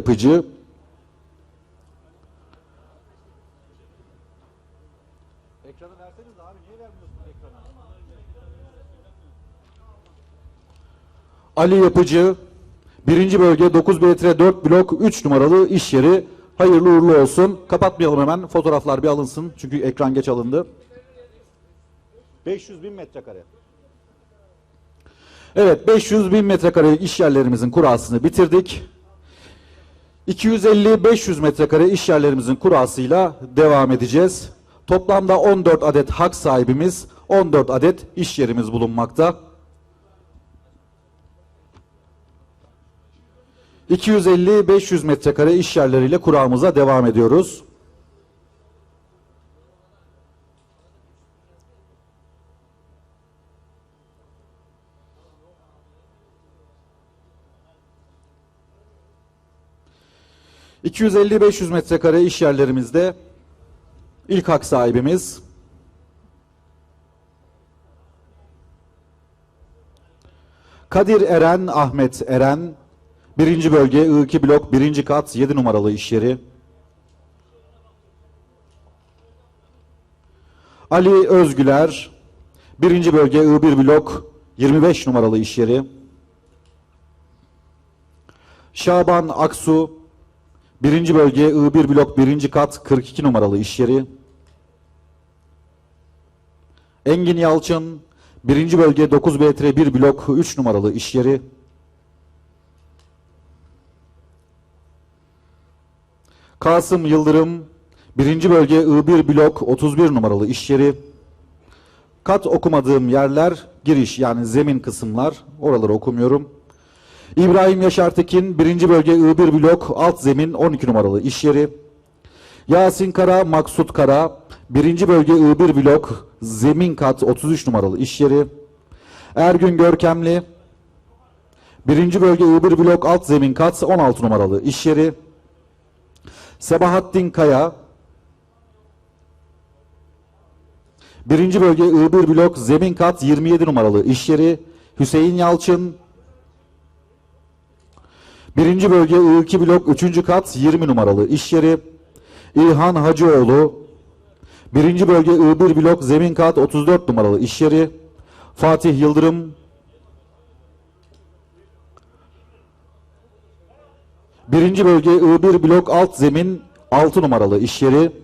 yapıcı Ekranı verseniz abi niye vermiyorsunuz ekranı? Ali Yapıcı 1. bölge 9B-4 blok 3 numaralı iş yeri hayırlı uğurlu olsun. Kapatmayalım hemen fotoğraflar bir alınsın çünkü ekran geç alındı. 500 bin metrekare. Evet 500 bin metrekare iş yerlerimizin kurasını bitirdik. 250-500 metrekare iş yerlerimizin kurasıyla devam edeceğiz. Toplamda 14 adet hak sahibimiz, 14 adet iş yerimiz bulunmakta. 250-500 metrekare iş yerleriyle kuramıza devam ediyoruz. ...250-500 metrekare iş yerlerimizde... ...ilk hak sahibimiz... ...Kadir Eren, Ahmet Eren... ...birinci bölge I2 blok birinci kat 7 numaralı iş yeri... Ali Özgüler... ...birinci bölge I1 blok 25 numaralı iş yeri... Şaban Aksu... Birinci bölge I1 blok birinci kat 42 numaralı iş yeri. Engin Yalçın birinci bölge 9B 1 blok 3 numaralı iş yeri. Kasım Yıldırım birinci bölge I1 blok 31 numaralı iş yeri. Kat okumadığım yerler giriş yani zemin kısımlar oraları okumuyorum. İbrahim Yaşar Tekin 1. bölge I1 blok alt zemin 12 numaralı iş yeri. Yasin Kara, Maksut Kara 1. bölge I1 blok zemin kat 33 numaralı iş yeri. Ergün Görkemli 1. bölge I1 blok alt zemin kat 16 numaralı iş yeri. Sebahattin Kaya 1. bölge I1 blok zemin kat 27 numaralı iş yeri. Hüseyin Yalçın Birinci bölge I2 blok 3. kat 20 numaralı iş yeri. İlhan Hacıoğlu. Birinci bölge I1 blok zemin kat 34 numaralı iş yeri. Fatih Yıldırım. Birinci bölge I1 blok alt zemin 6 numaralı iş yeri.